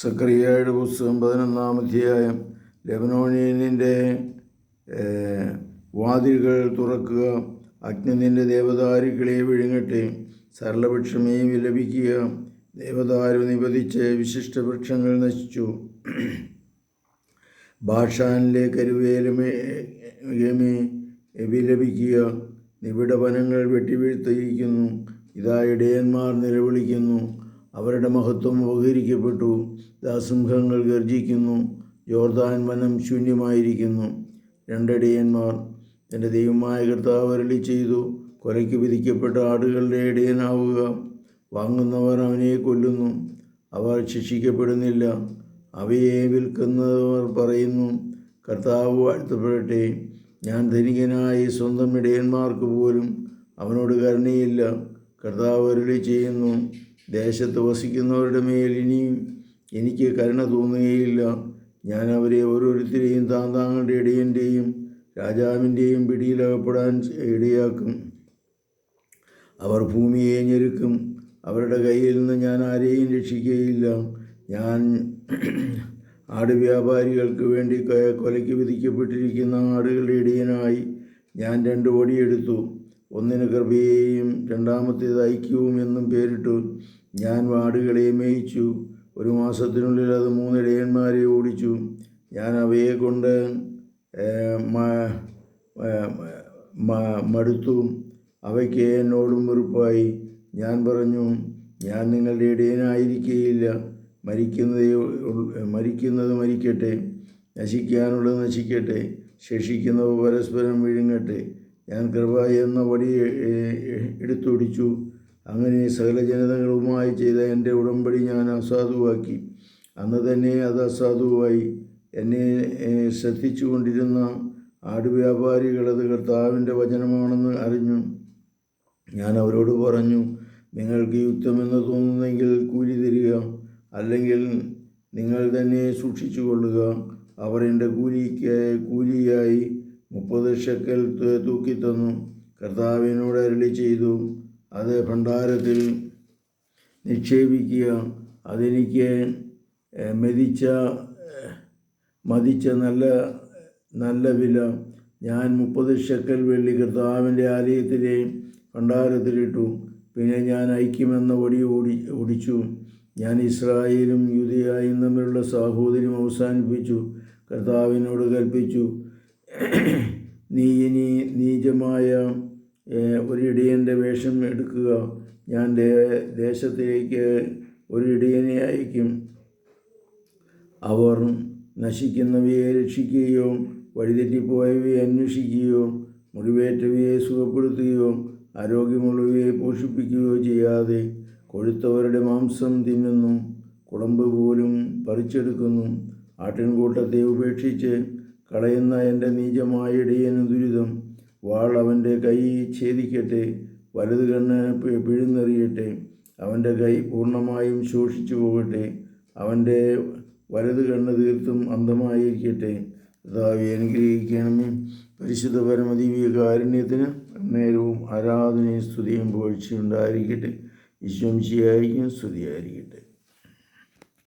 സക്രിയയുടെ പുസ്തകം പതിനൊന്നാം അധ്യായം. ലെബനോണിയനിന്റെ വാതിലുകൾ തുറക്കുക അഗ്നി നിന്റെ ദേവതാരുക്കളെ വിഴുങ്ങട്ടെ സരളവൃക്ഷമേ വിലപിക്കുക ദേവതാരു നിപതിച്ച് വിശിഷ്ട വൃക്ഷങ്ങൾ നശിച്ചു. ഭാഷാനിലെ കരുവേലമേ വിലപിക്കുക നിബിഡ വനങ്ങൾ വെട്ടിവീഴ്ത്തിയിരിക്കുന്നു ഇതാ ഇടയന്മാർ നിലവിളിക്കുന്നു അവരുടെ മഹത്വം ഉപകരിക്കപ്പെട്ടു ദാസിംഹങ്ങൾ ഗർജിക്കുന്നു. യോർദാൻ വനം ശൂന്യമായിരിക്കുന്നു. രണ്ടടിയന്മാർ എന്റെ ദൈവമായ കർത്താവ് അരളി ചെയ്തു. കൊലയ്ക്ക് വിധിക്കപ്പെട്ട ആടുകളുടെ ഇടയനാവുക. വാങ്ങുന്നവർ അവനെ കൊല്ലുന്നു. അവർ ശിക്ഷിക്കപ്പെടുന്നില്ല. അവയെ വിൽക്കുന്നവർ പറയുന്നു കർത്താവ് വാഴ്ത്തപ്പെടട്ടെ. ഞാൻ ധനികനായി സ്വന്തം ഇടയന്മാർക്ക് പോലും അവനോട് കരുണയില്ല. കർത്താവ് അരുളി ചെയ്യുന്നു ദേശത്ത് വസിക്കുന്നവരുടെ മേൽ ഇനിയും എനിക്ക് കരുണ തോന്നുകയില്ല. ഞാൻ അവരെ ഓരോരുത്തരെയും താന്താങ്ങളുടെ ഇടയന്റെയും രാജാവിന്റെയും പിടിയിലകപ്പെടാൻ ഇടയാക്കും. അവർ ഭൂമിയെ ഞെരുക്കും. അവരുടെ കയ്യിൽ നിന്ന് ഞാൻ ആരെയും രക്ഷിക്കുകയില്ല ഞാൻ ആട് വ്യാപാരികൾക്ക് വേണ്ടി കൊലയ്ക്ക് വിധിക്കപ്പെട്ടിരിക്കുന്ന ആടുകളുടെ ഇടയനായി ഞാൻ രണ്ട് വടിയെടുത്തു ഒന്നിന് കൃപയെയും രണ്ടാമത്തേത് ഐക്യവും എന്നും പേരിട്ടു. ഞാൻ വാടുകളെ മേയിച്ചു. ഒരു മാസത്തിനുള്ളിൽ അത് മൂന്നിടയന്മാരെ ഓടിച്ചു. ഞാൻ അവയെ കൊണ്ട് മടുത്തു. അവയ്ക്ക് എന്നോടും വെറുപ്പായി. ഞാൻ പറഞ്ഞു ഞാൻ നിങ്ങളുടെ ഇടയനായിരിക്കുകയില്ല മരിക്കുന്നതേ മരിക്കുന്നത് മരിക്കട്ടെ. നശിക്കാനുള്ളത് നശിക്കട്ടെ. ശേഷിക്കുന്നവ പരസ്പരം വിഴുങ്ങട്ടെ. ഞാൻ കൃപ എന്ന വടി എടുത്തൊടിച്ചു അങ്ങനെ സകല ജനതകളുമായി ചെയ്ത എന്റെ ഉടമ്പടി ഞാൻ അസാധുവാക്കി. അന്ന് തന്നെ അത് അസാധുവായി. എന്നെ ശ്രദ്ധിച്ചു ശ്രദ്ധിച്ചുകൊണ്ടിരുന്ന ആടുവ്യാപാരികൾ അത് കർത്താവിന്റെ വചനമാണെന്ന് അറിഞ്ഞു. ഞാൻ അവരോട് പറഞ്ഞു നിങ്ങൾക്ക് യുക്തമെന്ന് തോന്നുന്നെങ്കിൽ കൂലി തരിക അല്ലെങ്കിൽ നിങ്ങൾ തന്നെ സൂക്ഷിച്ചു കൊള്ളുക അവർ എന്റെ കൂലിക്ക് കൂലിയായി മുപ്പത് ഷെക്കൽ തൂക്കിത്തന്നു. കർത്താവിനോട് അരളി ചെയ്തു. അത് ഭണ്ഡാരത്തിൽ നിക്ഷേപിക്കുക. അതെനിക്ക് മെതിച്ച മതിച്ച നല്ല നല്ല വില. ഞാൻ മുപ്പത് ഷെക്കൽ വെള്ളി കർത്താവിന്റെ ആലയത്തിലെ ഭണ്ഡാരത്തിലിട്ടു. പിന്നെ ഞാൻ ഐക്യമെന്ന വടി ഓടി ഓടിച്ചു. ഞാൻ ഇസ്രായേലും യുദ്ധയായും തമ്മിലുള്ള സാഹോദര്യം അവസാനിപ്പിച്ചു. കർത്താവിനോട് കൽപ്പിച്ചു. നീ ഇനി നീചമായ ഒരിടിയന്റെ വേഷം എടുക്കുക. ഞാൻ ദേശത്തിലേക്ക് ഒരു അയക്കും. അവർ നശിക്കുന്നവയെ രക്ഷിക്കുകയോ വഴിതെറ്റിപ്പോയവയെ അന്വേഷിക്കുകയോ മുറിവേറ്റവയെ സുഖപ്പെടുത്തുകയോ ആരോഗ്യമുള്ളവയെ പോഷിപ്പിക്കുകയോ ചെയ്യാതെ കൊഴുത്തവരുടെ മാംസം തിന്നുന്നു കുളമ്പ് പോലും പറിച്ചെടുക്കുന്നു. ആട്ടിൻകൂട്ടത്തെ ഉപേക്ഷിച്ച് കളയുന്ന എന്റെ നീചമായ ഇടയന് ദുരിതം. വാൾ അവന്റെ കൈ ഛേദിക്കട്ടെ വലത് കണ്ണ് പിഴുന്നെറിയട്ടെ അവന്റെ കൈ പൂർണമായും ശോഷിച്ചു പോകട്ടെ. അവന്റെ വലത് കണ്ണ് തീർത്തും അന്ധമായിരിക്കട്ടെ. കർത്താവെ അനുഗ്രഹിക്കണമേ. പരിശുദ്ധ പരമദീവിക കാരുണ്യത്തിന് നേരവും ആരാധനയും സ്തുതിയും പോഴ്ചയുണ്ടായിരിക്കട്ടെ ഈശ്വംശിയായിരിക്കും സ്തുതിയായിരിക്കട്ടെ.